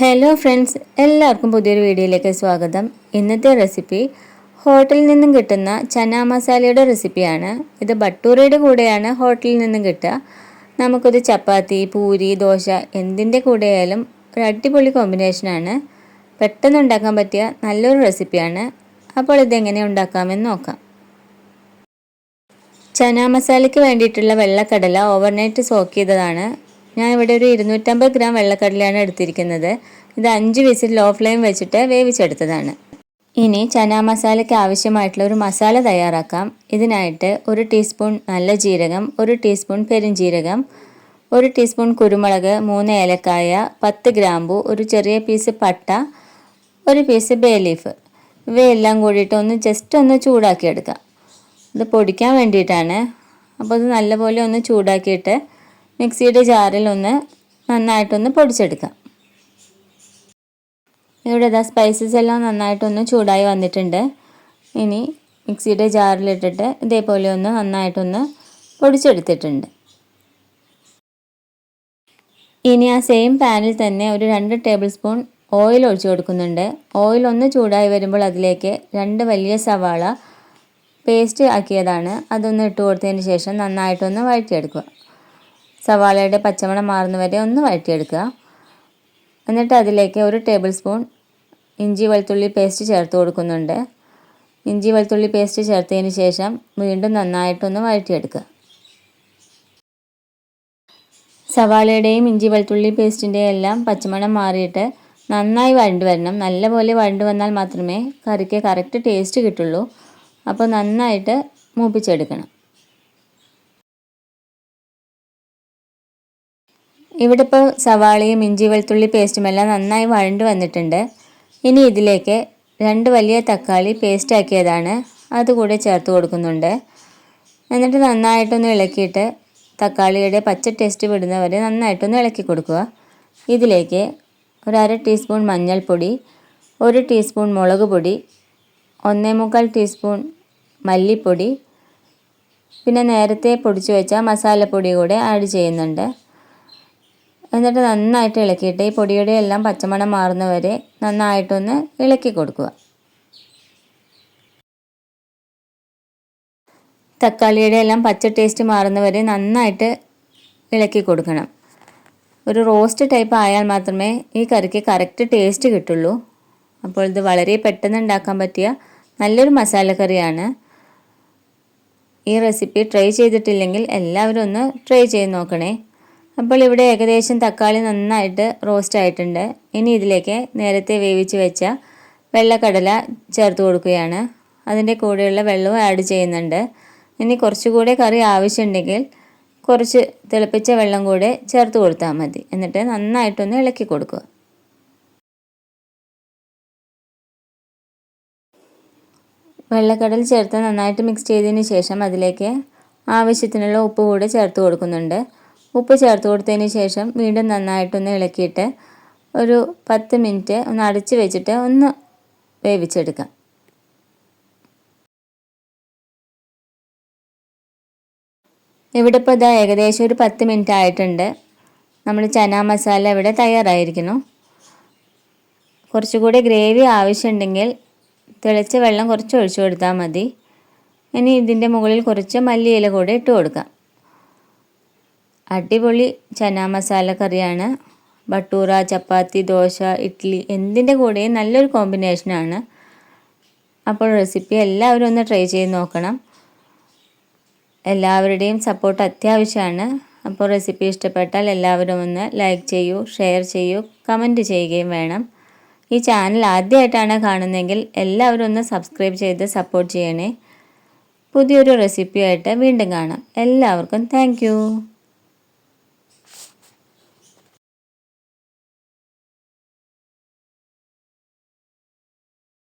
Hello friends എല്ലാവർക്കും പുതിയൊരു വീഡിയോയിലേക്ക് സ്വാഗതം. ഇന്നത്തെ റെസിപ്പി ഹോട്ടലിൽ നിന്നും കിട്ടുന്ന ചന മസാലയുടെ റെസിപ്പിയാണ് ഇത് ബട്ടൂരയുടെ കൂടെയാണ് ഹോട്ടലിൽ നിന്നും കിട്ടുക. നമുക്കിത് ചപ്പാത്തി പൂരി ദോശ എന്തിന്റെ കൂടെയായാലും ഒരു അടിപൊളി കോമ്പിനേഷനാണ് പെട്ടെന്ന് ഉണ്ടാക്കാൻ പറ്റിയ നല്ലൊരു റെസിപ്പിയാണ് അപ്പോൾ ഇതെങ്ങനെ ഉണ്ടാക്കാമെന്ന് നോക്കാം. ചന മസാലയ്ക്ക് വേണ്ടിയിട്ടുള്ള വെള്ളക്കടല ഓവർനൈറ്റ് സോക്ക് ചെയ്തതാണ്. ഞാൻ ഇവിടെ ഒരു ഇരുന്നൂറ്റമ്പത് ഗ്രാം വെള്ളക്കടലയാണ് എടുത്തിരിക്കുന്നത്. ഇത് അഞ്ച് വിസിൽ ലോ ഫ്ലെയിം വെച്ചിട്ട് വേവിച്ചെടുത്തതാണ്. ഇനി ചന മസാലയ്ക്ക് ആവശ്യമായിട്ടുള്ള ഒരു മസാല തയ്യാറാക്കാം. ഇതിനായിട്ട് ഒരു ടീസ്പൂൺ നല്ല ജീരകം ഒരു ടീസ്പൂൺ പെരുംജീരകം ഒരു ടീസ്പൂൺ കുരുമുളക് മൂന്ന് ഏലക്കായ പത്ത് ഗ്രാമ്പു ഒരു ചെറിയ പീസ് പട്ട ഒരു പീസ് ബേ ലീഫ്. ഇവയെല്ലാം കൂടിയിട്ട് ഒന്ന് ജസ്റ്റ് ഒന്ന് ചൂടാക്കിയെടുക്കാം. ഇത് പൊടിക്കാൻ വേണ്ടിയിട്ടാണ്. അപ്പോൾ ഇത് നല്ലപോലെ ഒന്ന് ചൂടാക്കിയിട്ട് മിക്സിയുടെ ജാറിൽ ഒന്ന് നന്നായിട്ടൊന്ന് പൊടിച്ചെടുക്കാം. ഇവിടെ ഇതാ സ്പൈസസ് എല്ലാം നന്നായിട്ടൊന്ന് ചൂടായി വന്നിട്ടുണ്ട്. ഇനി മിക്സിയുടെ ജാറിലിട്ടിട്ട് ഇതേപോലെ ഒന്ന് നന്നായിട്ടൊന്ന് പൊടിച്ചെടുത്തിട്ടുണ്ട്. ഇനി ആ സെയിം പാനിൽ തന്നെ ഒരു രണ്ട് ടേബിൾ സ്പൂൺ ഓയിൽ ഒഴിച്ചു കൊടുക്കുന്നുണ്ട്. ഓയിൽ ഒന്ന് ചൂടായി വരുമ്പോൾ അതിലേക്ക് രണ്ട് വലിയ സവാള പേസ്റ്റ് ആക്കിയതാണ്. അതൊന്ന് ഇട്ട് കൊടുത്തതിന് ശേഷം നന്നായിട്ടൊന്ന് വഴറ്റിയെടുക്കുക. സവാളയുടെ പച്ചമണം മാറുന്നവരെ ഒന്ന് വഴറ്റിയെടുക്കുക. എന്നിട്ട് അതിലേക്ക് ഒരു ടേബിൾ സ്പൂൺ ഇഞ്ചി വെളുത്തുള്ളി പേസ്റ്റ് ചേർത്ത് കൊടുക്കുന്നുണ്ട്. ഇഞ്ചി വെളുത്തുള്ളി പേസ്റ്റ് ചേർത്തതിന് ശേഷം വീണ്ടും നന്നായിട്ടൊന്ന് വഴറ്റിയെടുക്കുക. സവാളയുടെയും ഇഞ്ചി വെളുത്തുള്ളി പേസ്റ്റിന്റെയും എല്ലാം പച്ചമണം മാറിയിട്ട് നന്നായി വഴണ്ട് വരണം. നല്ലപോലെ വഴണ്ട് വന്നാൽ മാത്രമേ കറിക്ക് കറക്റ്റ് ടേസ്റ്റ് കിട്ടുള്ളൂ. അപ്പോൾ നന്നായിട്ട് മൂപ്പിച്ചെടുക്കണം. ഇവിടെ ഇപ്പോൾ സവാളയും ഇഞ്ചി വെളുത്തുള്ളി പേസ്റ്റുമെല്ലാം നന്നായി വഴണ്ട് വന്നിട്ടുണ്ട്. ഇനി ഇതിലേക്ക് രണ്ട് വലിയ തക്കാളി പേസ്റ്റാക്കിയതാണ് അതുകൂടെ ചേർത്ത് കൊടുക്കുന്നുണ്ട്. എന്നിട്ട് നന്നായിട്ടൊന്ന് ഇളക്കിയിട്ട് തക്കാളിയുടെ പച്ച ടേസ്റ്റ് വിടുന്നവരെ നന്നായിട്ടൊന്ന് ഇളക്കി കൊടുക്കുക. ഇതിലേക്ക് ഒരു അര ടീസ്പൂൺ മഞ്ഞൾപ്പൊടി ഒരു ടീസ്പൂൺ മുളക് പൊടി ഒന്നേ മുക്കാൽ ടീസ്പൂൺ മല്ലിപ്പൊടി പിന്നെ നേരത്തെ പൊടിച്ചു വെച്ച മസാലപ്പൊടി കൂടെ ആഡ് ചെയ്യുന്നുണ്ട്. എന്നിട്ട് നന്നായിട്ട് ഇളക്കിയിട്ട് ഈ പൊടിയുടെ എല്ലാം പച്ചമണം മാറുന്നവരെ നന്നായിട്ടൊന്ന് ഇളക്കി കൊടുക്കുക. തക്കാളിയുടെ എല്ലാം പച്ച ടേസ്റ്റ് മാറുന്നവരെ നന്നായിട്ട് ഇളക്കി കൊടുക്കണം. ഒരു റോസ്റ്റ് ടൈപ്പ് ആയാൽ മാത്രമേ ഈ കറിക്ക് കറക്റ്റ് ടേസ്റ്റ് കിട്ടുള്ളൂ. അപ്പോൾ ഇത് വളരെ പെട്ടെന്ന് ഉണ്ടാക്കാൻ പറ്റിയ നല്ലൊരു മസാല കറിയാണ്. ഈ റെസിപ്പി ട്രൈ ചെയ്തിട്ടില്ലെങ്കിൽ എല്ലാവരും ഒന്ന് ട്രൈ ചെയ്ത് നോക്കണേ. അപ്പോൾ ഇവിടെ ഏകദേശം തക്കാളി നന്നായിട്ട് റോസ്റ്റ് ആയിട്ടുണ്ട്. ഇനി ഇതിലേക്ക് നേരത്തെ വേവിച്ച് വെച്ച വെള്ളക്കടല ചേർത്ത് കൊടുക്കുകയാണ്. അതിന്റെ കൂടെയുള്ള വെള്ളവും ആഡ് ചെയ്യുന്നുണ്ട്. ഇനി കുറച്ചുകൂടെ കറി ആവശ്യമുണ്ടെങ്കിൽ കുറച്ച് തിളപ്പിച്ച വെള്ളം കൂടെ ചേർത്ത് കൊടുത്താൽ മതി. എന്നിട്ട് നന്നായിട്ടൊന്ന് ഇളക്കി കൊടുക്കുക. വെള്ളക്കടൽ ചേർത്ത് നന്നായിട്ട് മിക്സ് ചെയ്തതിന് ശേഷം അതിലേക്ക് ആവശ്യത്തിനുള്ള ഉപ്പ് കൂടെ ചേർത്ത് കൊടുക്കുന്നുണ്ട്. ഉപ്പ് ചേർത്ത് കൊടുത്തതിന് ശേഷം വീണ്ടും നന്നായിട്ടൊന്ന് ഇളക്കിയിട്ട് ഒരു പത്ത് മിനിറ്റ് ഒന്ന് അടച്ച് വെച്ചിട്ട് ഒന്ന് വേവിച്ചെടുക്കാം. ഇവിടെ ഇപ്പോൾ ഇതാ ഏകദേശം ഒരു പത്ത് മിനിറ്റ് ആയിട്ടുണ്ട്. നമ്മൾ ചന മസാല ഇവിടെ തയ്യാറായിരിക്കുന്നു. കുറച്ചുകൂടി ഗ്രേവി ആവശ്യമുണ്ടെങ്കിൽ തിളച്ച വെള്ളം കുറച്ച് ഒഴിച്ചു കൊടുത്താൽ മതി. ഇനി ഇതിന്റെ മുകളിൽ കുറച്ച് മല്ലിയില കൂടെ ഇട്ട് കൊടുക്കാം. അടിപൊളി ചന മസാല കറിയാണ്. ബട്ടൂറ ചപ്പാത്തി ദോശ ഇഡ്ഡലി എന്തിന്റെ കൂടെയും നല്ലൊരു കോമ്പിനേഷനാണ് അപ്പോൾ റെസിപ്പി എല്ലാവരും ഒന്ന് ട്രൈ ചെയ്ത് നോക്കണം. എല്ലാവരുടെയും സപ്പോർട്ട് അത്യാവശ്യമാണ്. അപ്പോൾ റെസിപ്പി ഇഷ്ടപ്പെട്ടാൽ എല്ലാവരും ഒന്ന് ലൈക്ക് ചെയ്യൂ ഷെയർ ചെയ്യൂ കമന്റ് ചെയ്യുകയും വേണം. ഈ ചാനൽ ആദ്യമായിട്ടാണ് കാണുന്നതെങ്കിൽ എല്ലാവരും ഒന്ന് സബ്സ്ക്രൈബ് ചെയ്ത് സപ്പോർട്ട് ചെയ്യണേ. പുതിയൊരു റെസിപ്പിയായിട്ട് വീണ്ടും കാണാം. എല്ലാവർക്കും താങ്ക്